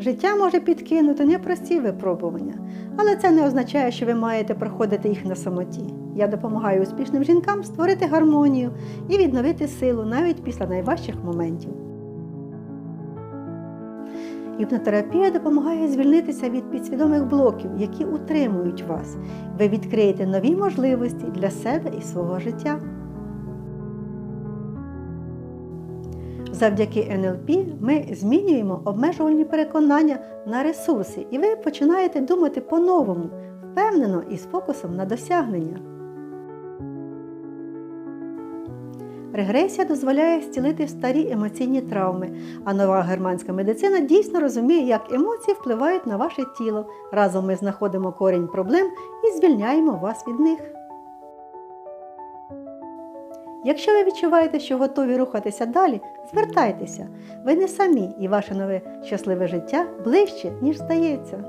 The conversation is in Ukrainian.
Життя може підкинути непрості випробування, але це не означає, що ви маєте проходити їх на самоті. Я допомагаю успішним жінкам створити гармонію і відновити силу навіть після найважчих моментів. Гіпнотерапія допомагає звільнитися від підсвідомих блоків, які утримують вас. Ви відкриєте нові можливості для себе і свого життя. Завдяки НЛП ми змінюємо обмежувальні переконання на ресурси, і ви починаєте думати по-новому, впевнено і з фокусом на досягнення. Регресія дозволяє зцілити старі емоційні травми, а нова германська медицина дійсно розуміє, як емоції впливають на ваше тіло. Разом ми знаходимо корінь проблем і звільняємо вас від них. Якщо ви відчуваєте, що готові рухатися далі, звертайтеся. Ви не самі і ваше нове щасливе життя ближче, ніж здається.